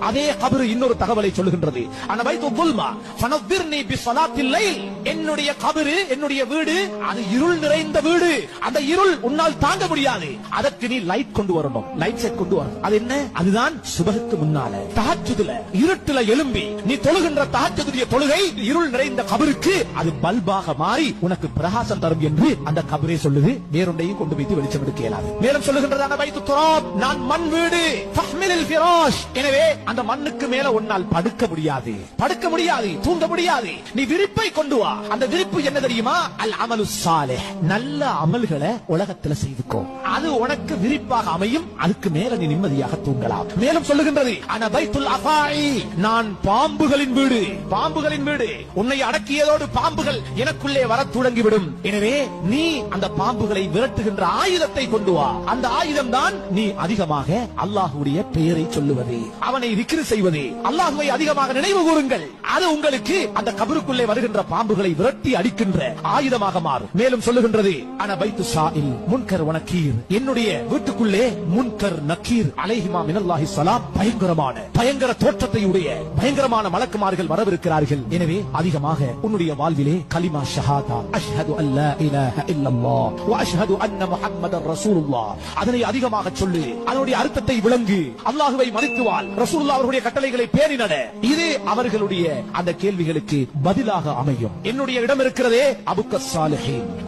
அதே கபரு இன்னொரு தகவலை சொல்லுகின்றது. அனபைத்து புல்மா ஃபனவ்விர்னி பிஸ்ஸலாத்தில் லைல். என்னுடைய கபரு என்னுடைய வீடு அது இருள் நிறைந்த வீடு. அந்த இருள் உன்னால் தாங்க முடியாது. அதற்கு நீ லைட் கொண்டு வரணும். லைட் செட் கொண்டு வரணும். அது என்ன? அதுதான் சுபகுக்கு முன்னால. தகச்சுதுல இருட்டுல எழும்பி நீ தொழுகின்ற தஹஜ்ஜுடைய தொழுகை இருள் நிறைந்த கபருக்கு அது பல்பாக மாறி உனக்கு பிரகாசம் தரும் என்று அந்த கபரே சொல்லுது. வேறொன்றையும் கொண்டு வைத்து வெளிச்சம் எடுக்க இயலாது. மேலும் சொல்லுகின்றதான வைத்து நான் மண் வீடு எனவே அந்த மண்ணுக்கு மேல உன்னால் படுக்க முடியாது. படுக்க முடியாது தூங்க முடியாது. நீ விருப்பை கொண்டு வா. அந்த விருப்பு என்ன தெரியுமா? அல் அமலு சாலே. நல்ல அமல்களை உலகத்துல செய்துக்கோ. அது உனக்கு விரிப்பாக அமையும். அதுக்கு மேல நீ நிம்மதியாக தூங்கலாம். மேலும் சொல்லுகின்றது அன பைத்துல் அஃபாயி. நான் பாம்புகளின் வீடு. பாம்புகளின் வீடு. உன்னை அடக்கியதோடு பாம்புகள் எனக்குள்ளே வர தொடங்கிவிடும். எனவே நீ அந்த பாம்புகளை விரட்டுகின்ற ஆயுதத்தை கொண்டு வா. அந்த ஆயுதம் தான் நீ அதிகமாக அல்லாஹுடைய பெயரை சொல்லுவது. அவன் அவனை விக்கிரி செய்வது. அல்லாஹுவை அதிகமாக நினைவு கூறுங்கள். அது உங்களுக்கு அந்த கபருக்குள்ளே வருகின்ற பாம்புகளை விரட்டி அடிக்கின்ற ஆயுதமாக மாறும். மேலும் சொல்லுகின்றது அன பைத்து சாயில் முன்கர் உனக்கீர் என்னுடைய வீட்டுக்குள்ளே முன்கர் நக்கீர் அலைஹிமா மினல்லாஹி சலாம் பயங்கரமான பயங்கர தோற்றத்தை உடைய பயங்கரமான மலக்குமார்கள் வரவிருக்கிறார்கள். எனவே அதிகமாக உன்னுடைய வாழ்விலே கலிமா ஷஹாதா அஷ்ஹது அல்லா இலாஹ இல்லல்லாஹ் வ அஷ்ஹது அன்ன முஹம்மதர் ரசூலுல்லாஹ். அதனை அதிகமாக சொல்லு அதனுடைய அர்த்தத்தை விளங்கு. அல்லாஹ்வை மதித்து வாழ். ரசூல்லா அவர்களுடைய கட்டளைகளை பேணி இது அவர்களுடைய அந்த கேள்விகளுக்கு பதிலாக அமையும். என்னுடைய இடம் இருக்கிறதே அபுக்க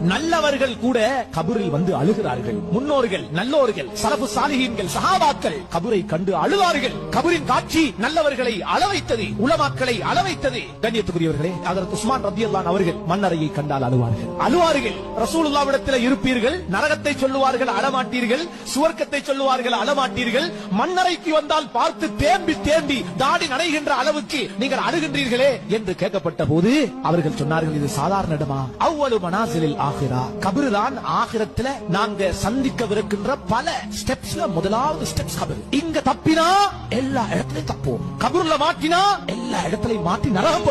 நல்லவர்கள் கூட கபூரில் வந்து அழுகிறார்கள். முன்னோர்கள் நல்லோர்கள் சலபு சாலிஹீன்கள் சஹாபாக்கள் கபூரை கண்டு அழுவார்கள் கபூரின் காட்சி நல்லவர்களை அளவைத்தது உலமாக்களை அளவைத்தது. கண்ணியத்துக்குரியவர்களே அதற்கு உஸ்மான் ரத்தியல்லான் அவர்கள் மன்னரையை கண்டால் அழுவார்கள். அழுவார்கள். ரசூலுல்லாவிடத்தில் இருப்பீர்கள். நரகத்தை சொல்லுவார்கள் அழமாட்டீர்கள். சுவர்க்கத்தை சொல்லுவார்கள் அழமாட்டீர்கள். மன்னரைக்கு வந்தால் பார்த்து தேம்பி தேம்பி தாடி நடைகின்ற அளவுக்கு நீங்கள் அழுகின்றீர்களே என்று கேட்கப்பட்ட போது அவர்கள் சொன்னார்கள் இது சாதாரண இடமா? அவ்வளவு மனாசிலில் ஆகிறா கபிருதான் ஆகிரத்துல நாங்க சந்திக்கவிருக்கின்ற பல ஸ்டெப்ஸ்ல முதலாவது ஸ்டெப்ஸ் கபிரு. இங்க தப்பினா எல்லா இடத்துலயும் தப்போம் கபூர்ல மாட்டினா எல்லா இடத்துலயும் மாட்டி நரகம் போய்